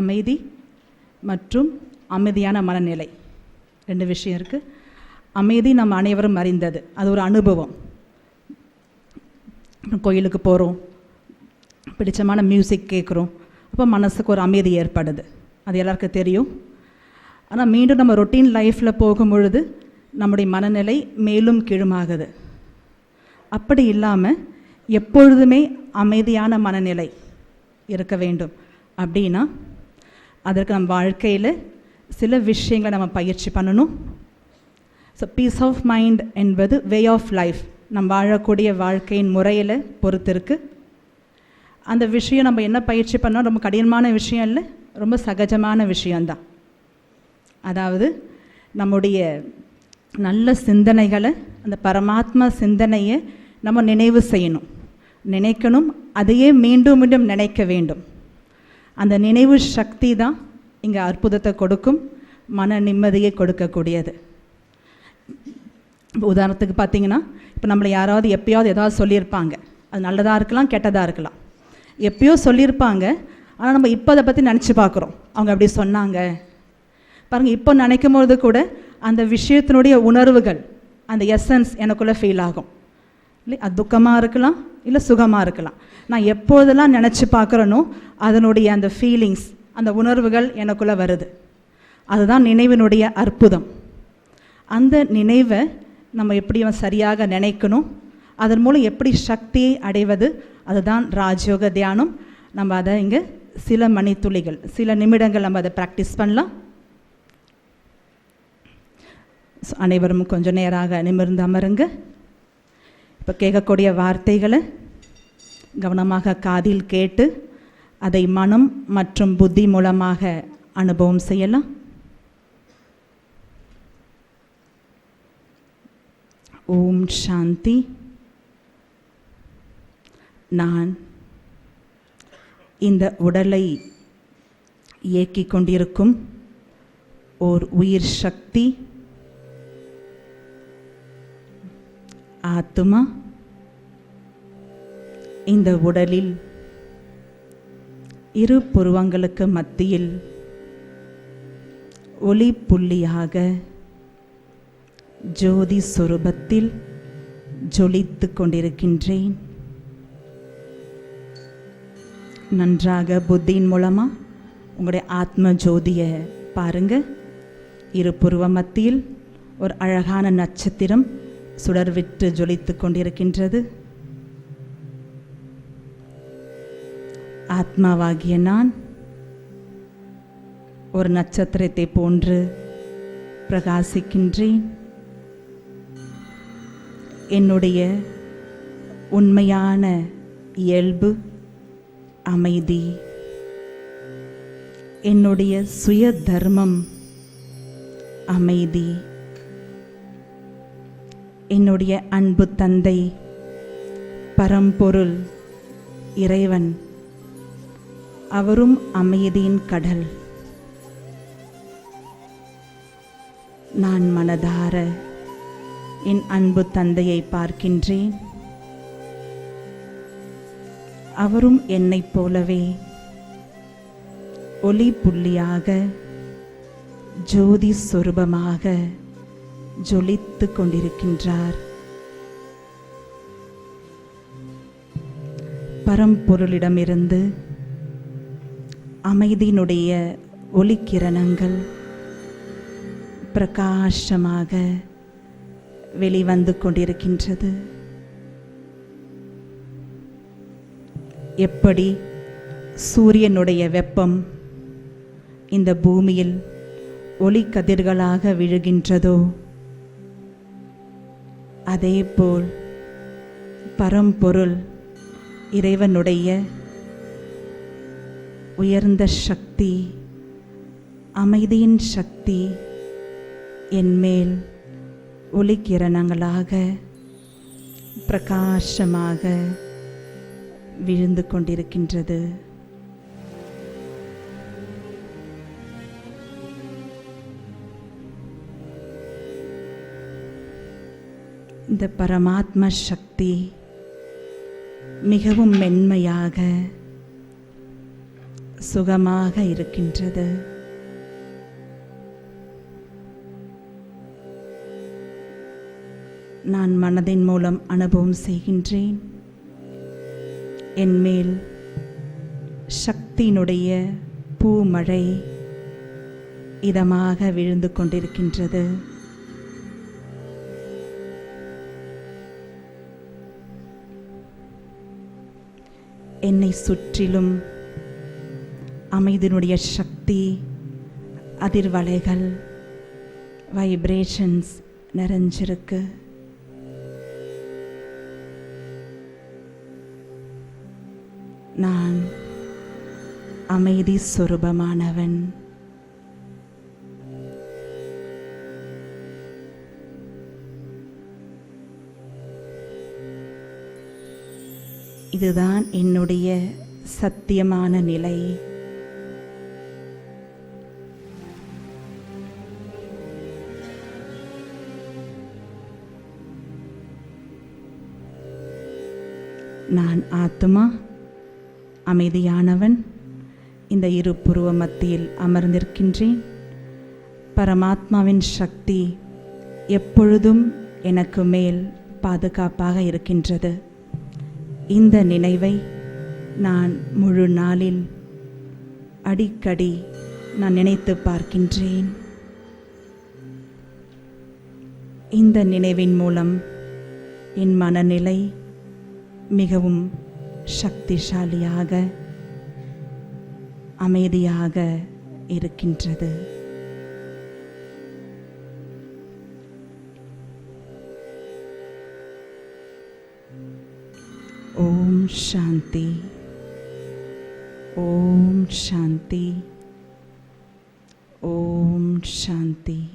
அமைதி மற்றும் அமைதியான மனநிலை. ரெண்டு விஷயம் இருக்குது அமைதி நம்ம அனைவரும் அறிந்தது. அது ஒரு அனுபவம். கோயிலுக்கு போகிறோம் பிடிச்சமான மியூசிக் கேட்குறோம் அப்போ மனசுக்கு ஒரு அமைதி ஏற்படுது. அது எல்லாருக்கும் தெரியும். ஆனால் மீண்டும் நம்ம ரொட்டீன் லைஃப்பில் போகும் பொழுது நம்முடைய மனநிலை மேலும் கீழுமாகுது. அப்படி இல்லாமல் எப்பொழுதுமே அமைதியான மனநிலை இருக்க வேண்டும். அப்படின்னா அதற்கு நம் வாழ்க்கையில் சில விஷயங்களை நம்ம பயிற்சி பண்ணணும். ஸோ பீஸ் ஆஃப் மைண்ட் என்பது வே ஆஃப் லைஃப் நம் வாழக்கூடிய வாழ்க்கையின் முறையில் பொறுத்திருக்கு அந்த விஷயம் நம்ம என்ன பயிற்சி பண்ணோம்? ரொம்ப கடினமான விஷயம் இல்லை ரொம்ப சகஜமான விஷயந்தான் அதாவது நம்முடைய நல்ல சிந்தனைகளை அந்த பரமாத்மா சிந்தனையை நம்ம நினைவு செய்யணும். நினைக்கணும் அதையே மீண்டும் மீண்டும் நினைக்க வேண்டும். அந்த நினைவு சக்தி தான் இங்கே அற்புதத்தை கொடுக்கும் மன நிம்மதியை கொடுக்கக்கூடியது. இப்போ உதாரணத்துக்கு பார்த்தீங்கன்னா இப்போ நம்மளை யாராவது எப்பயாவது ஏதாவது சொல்லியிருப்பாங்க. அது நல்லதாக இருக்கலாம் கெட்டதாக இருக்கலாம். எப்பயோ சொல்லியிருப்பாங்க ஆனால் நம்ம இப்போ அதை பற்றி நினச்சி பார்க்குறோம் அவங்க அப்படி சொன்னாங்க. பாருங்கள் இப்போ நினைக்கும் பொழுது கூட அந்த விஷயத்தினுடைய உணர்வுகள் அந்த எசன்ஸ் எனக்குள்ளே ஃபீல் ஆகும். இல்லை அது துக்கமாக இருக்கலாம் இல்லை சுகமாக இருக்கலாம். நான் எப்போதெல்லாம் நினச்சி பார்க்குறேனோ அதனுடைய அந்த ஃபீலிங்ஸ் அந்த உணர்வுகள் எனக்குள்ளே வருது. அதுதான் நினைவினுடைய அற்புதம். அந்த நினைவை நம்ம எப்படி சரியாக நினைக்கணும் அதன் மூலம் எப்படி சக்தியை அடைவது அதுதான் ராஜயோக தியானம். நம்ம அதை இங்கே சில மணித்துளிகள் சில நிமிடங்கள் நம்ம அதை ப்ராக்டிஸ் பண்ணலாம். அனைவரும் கொஞ்சம் நேராக நிமிர்ந்து அமருங்க. இப்போ கேட்கக்கூடிய வார்த்தைகளை கவனமாக காதில் கேட்டு அதை மனம் மற்றும் புத்தி மூலமாக அனுபவம் செய்யலாம். ஓம் சாந்தி. நான் இந்த உடலை இயக்கிக் கொண்டிருக்கும் ஓர் உயிர் சக்தி ஆத்மா இந்த உடலில் இரு புருவங்களுக்கு மத்தியில் ஒளி புள்ளியாக ஜோதி சொரூபத்தில் ஜொலித்து கொண்டிருக்கின்றேன். நன்றாக புத்தியின் மூலமாக உங்களுடைய ஆத்ம ஜோதியை பாருங்க. இரு புருவ மத்தியில் ஒரு அழகான நட்சத்திரம் சுடர்விட்டு ஜொலித்து கொண்டிருக்கின்றது. ஆத்மாவாகிய நான் ஒரு நட்சத்திரத்தை போன்று பிரகாசிக்கின்றேன். என்னுடைய உண்மையான இயல்பு அமைதி என்னுடைய சுய தர்மம் அமைதி என்னுடைய அன்பு தந்தை பரம்பொருள் இறைவன் அவரும் அமைதியின் கடல். நான் மனதார என் அன்பு தந்தையை பார்க்கின்றேன். அவரும் என்னைப் போலவே ஒளி புள்ளியாக ஜோதி சொரூபமாக ஜொலித்து கொண்டிருக்கின்றார். பரம்பொருளிடமிருந்து அமைதியினுடைய ஒளிக்கிரணங்கள் பிரகாசமாக வெளிவந்து கொண்டிருக்கின்றது. எப்படி சூரியனுடைய வெப்பம் இந்த பூமியில் ஒளிக்கதிர்களாக விழுகின்றதோ அதேபோல் பரம்பொருள் இறைவனுடைய உயர்ந்த சக்தி அமைதியின் சக்தி என்மேல் ஒளிக்கிரணங்களாக பிரகாசமாக விழுந்து கொண்டிருக்கின்றது. இந்த பரமாத்ம சக்தி மிகவும் மென்மையாக சுகமாக இருக்கின்றது. நான் மனதின் மூலம் அனுபவம் செய்கின்றேன். என்மேல் சக்தியினுடைய பூமழை இதமாக விழுந்து கொண்டிருக்கின்றது. என்னை சுற்றிலும் அமைதியினுடைய சக்தி அதிர்வலைகள் வைப்ரேஷன்ஸ் நிறைஞ்சிருக்கு. நான் அமைதி சொரூபமானவன். இதுதான் என்னுடைய சத்தியமான நிலை. நான் ஆத்மா அமைதியானவன் இந்த இரு புருவ மத்தியில் அமர்ந்திருக்கின்றேன். பரமாத்மாவின் சக்தி எப்பொழுதும் எனக்கு மேல் பாதுகாப்பாக இருக்கின்றது. இந்த நினைவை நான் முழு நாளில் அடிக்கடி நான் நினைத்து பார்க்கின்றேன். இந்த நினைவின் மூலம் என் மனநிலை மிகவும் சக்திசாலியாக அமைதியாக இருக்கின்றது. ஓம் சாந்தி. ஓம் சாந்தி. ஓம் சாந்தி.